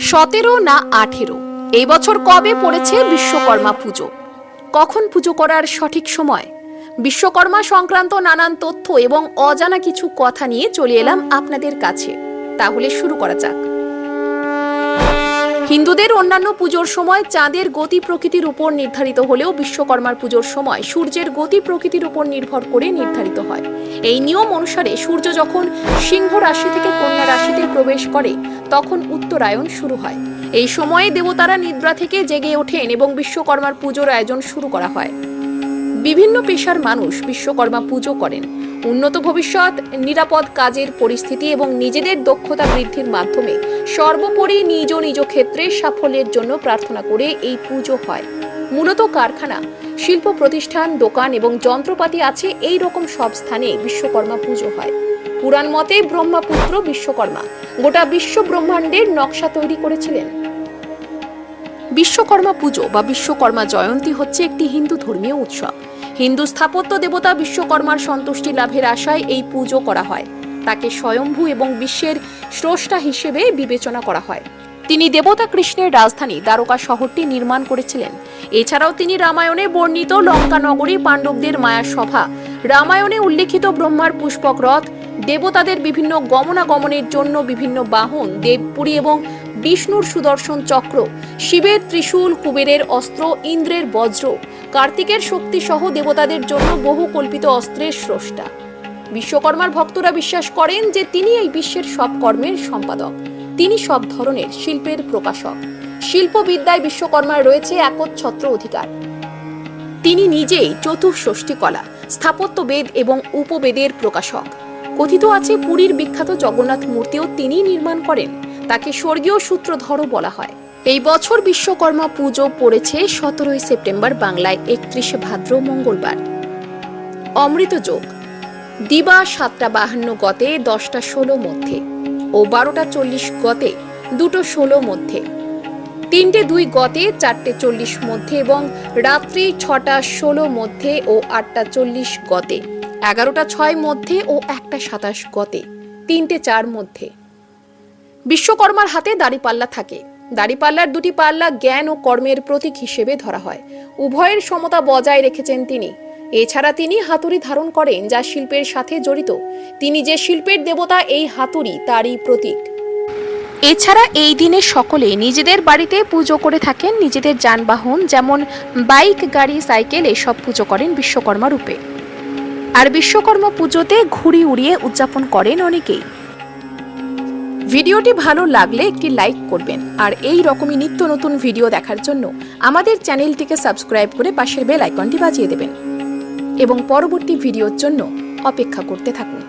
সতেরো না আঠেরো? এই বছর কবে পড়েছে বিশ্বকর্মা পুজো? কখন পুজো করার সঠিক সময়? বিশ্বকর্মা সংক্রান্ত নানান তথ্য এবং অজানা কিছু কথা নিয়ে চলে এলাম আপনাদের কাছে। তাহলে শুরু করা যাক। হিন্দুদের অন্যান্য পুজোর সময় চাঁদের গতি প্রকৃতির উপর নির্ধারিত হলেও বিশ্বকর্মার পুজোর সময় সূর্যের গতি প্রকৃতির উপর নির্ভর করে নির্ধারিত হয়। এই নিয়ম অনুসারে সূর্য যখন সিংহ রাশি থেকে কন্যা রাশিতে প্রবেশ করে তখন উত্তরায়ণ শুরু হয়। এই সময়ে দেবতারা নিদ্রা থেকে জেগে ওঠেন এবং বিশ্বকর্মার পুজোর আয়োজন শুরু করা হয়। বিভিন্ন পেশার মানুষ বিশ্বকর্মা পুজো করেন। উন্নত ভবিষ্যৎ, নিরাপদ কাজের পরিস্থিতি এবং নিজেদের দক্ষতা বৃদ্ধির মাধ্যমে সর্বোপরি নিজ নিজ ক্ষেত্রে সাফল্যের জন্য প্রার্থনা করে এই পুজো হয়। মূলত কারখানা, শিল্প প্রতিষ্ঠান, দোকান এবং যন্ত্রপাতি আছে এই রকম সব স্থানে বিশ্বকর্মা পুজো হয়। পুরাণ মতে ব্রহ্মাপুত্র বিশ্বকর্মা। গোটা বিশ্ব ব্রহ্মাণ্ডের নকশা তৈরি করেছিলেন। বিশ্বকর্মা পুজো বা বিশ্বকর্মা জয়ন্তী হচ্ছে একটি হিন্দু ধর্মীয় উৎসব। হিন্দু স্থাপত্য দেবতা বিশ্বকর্মার সন্তুষ্টি লাভের আশায় এই পুজো করা হয়। তাকে স্বয়ম্ভু এবং বিশ্বের স্রষ্টা হিসেবে বিবেচনা করা হয়। তিনি দেবতা কৃষ্ণের রাজধানী দ্বারকা শহরটি নির্মাণ করেছিলেন। এছাড়াও তিনি রামায়ণে বর্ণিত লঙ্কা নগরী পাণ্ডবদের মায়া সভা, রামায়ণে উল্লেখিত ব্রহ্মার পুষ্পক রথ দেবতাদের বিভিন্ন গমনাগমনের জন্য বিভিন্ন বাহন, দেবপুরী এবং বিষ্ণুর সুদর্শন চক্র, শিবের ত্রিশূল কুবেরের অস্ত্র, ইন্দ্রের বজ্র, কার্তিকের শক্তি সহ দেবতাদের জন্য বহু কল্পিত অস্ত্রের স্রষ্টা। বিশ্বকর্মার ভক্তরা বিশ্বাস করেন যে তিনি এই বিশ্বের সব কর্মের সম্পাদক। তিনি সব ধরনের শিল্পের প্রকাশক। শিল্পবিদ্যায় বিশ্বকর্মার রয়েছে একচ্ছত্র অধিকার। তিনি নিজেই চতুর্ষষ্ঠী কলা, স্থাপত্যবেদ এবং উপবেদের প্রকাশক। কথিত আছে পুরীর বিখ্যাত জগন্নাথ মূর্তিও তিনি নির্মাণ করেন, তাকে স্বর্গীয় সূত্রধরও বলা হয়। এই বছর বিশ্বকর্মা পুজো পড়েছে সতেরোই সেপ্টেম্বর বাংলায় একত্রিশে ভাদ্র মঙ্গলবার। অমৃত যোগ, দিবা সাতটা বাহান্ন গতে দশটা ষোলো মধ্যে ও বারোটা চল্লিশ গতে দুটো ষোলো মধ্যে, তিনটে দুই গতে চারটে চল্লিশ মধ্যে এবং রাত্রি ছটা ষোলো মধ্যে ও আটটা চল্লিশ গতে এগারোটা ছয় মধ্যে ও একটা সাতাশ গতে, তিনটে চার মধ্যে। বিশ্বকর্মার হাতে দাড়িপাল্লা থাকে। দাড়িপাল্লার দুটি পাল্লা জ্ঞান ও কর্মের প্রতীক হিসেবে ধরা হয়। উভয়ের সমতা বজায় রেখেছেন তিনি। এছাড়া তিনি হাতুড়ি ধারণ করেন, যা শিল্পের সাথে জড়িত। তিনি যে শিল্পের দেবতা, এই হাতুড়ি তারই প্রতীক। এছাড়া এই দিনে সকলে নিজেদের বাড়িতে পুজো করে থাকেন। নিজেদের যানবাহন, যেমন বাইক, গাড়ি, সাইকেল, এসব পুজো করেন বিশ্বকর্মা রূপে। আর বিশ্বকর্মা পুজোতে ঘুড়ি উড়িয়ে উদযাপন করেন অনেকেই। ভিডিওটি ভালো লাগলে একটি লাইক করবেন আর এই রকমই নিত্য নতুন ভিডিও দেখার জন্য আমাদের চ্যানেলটিকে সাবস্ক্রাইব করে পাশের বেল আইকনটি বাজিয়ে দেবেন। এবং পরবর্তী ভিডিওর জন্য অপেক্ষা করতে থাকুন।